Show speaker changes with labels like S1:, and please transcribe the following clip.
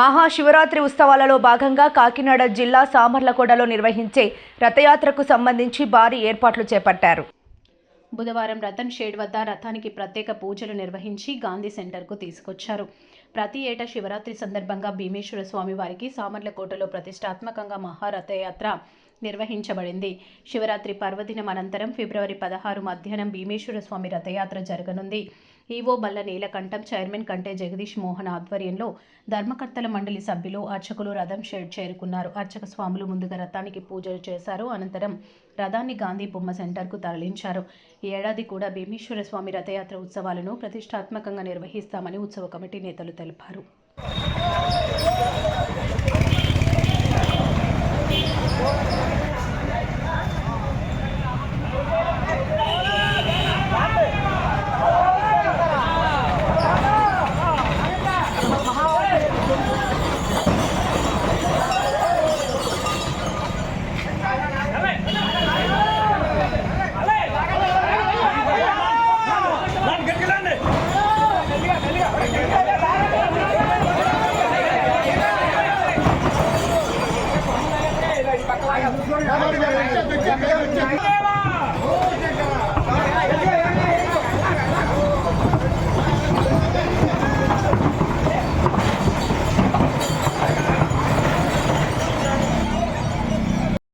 S1: మహాశివరాత్రి ఉత్సవాలలో భాగంగా కాకినాడ జిల్లా సామర్లకోటలో నిర్వహించే రథయాత్రకు సంబంధించి భారీ ఏర్పాట్లు చేపట్టారు.
S2: బుధవారం రతన్ షేడ్ వద్ద రథానికి ప్రత్యేక పూజలు నిర్వహించి గాంధీ సెంటర్కు తీసుకొచ్చారు. ప్రతి ఏటా శివరాత్రి సందర్భంగా భీమేశ్వర స్వామి వారికి సామర్లకోటలో ప్రతిష్టాత్మకంగా మహారథయాత్ర నిర్వహించబడింది. శివరాత్రి పర్వదినం అనంతరం ఫిబ్రవరి పదహారు మధ్యాహ్నం భీమేశ్వర స్వామి రథయాత్ర జరగనుంది. ఈవో బల్ల నీలకంఠం చైర్మన్ కంటే జగదీష్ మోహన్ ఆధ్వర్యంలో ధర్మకర్తల మండలి సభ్యులు అర్చకులు రథం షెడ్ చేరుకున్నారు. అర్చక స్వాములు ముందుగా రథానికి పూజలు చేశారు. అనంతరం రథాన్ని గాంధీ బొమ్మ సెంటర్కు తరలించారు. ఈ ఏడాది కూడా భీమేశ్వర స్వామి రథయాత్ర ఉత్సవాలను ప్రతిష్టాత్మకంగా నిర్వహిస్తామని ఉత్సవ కమిటీ నేతలు తెలిపారు. Thank you.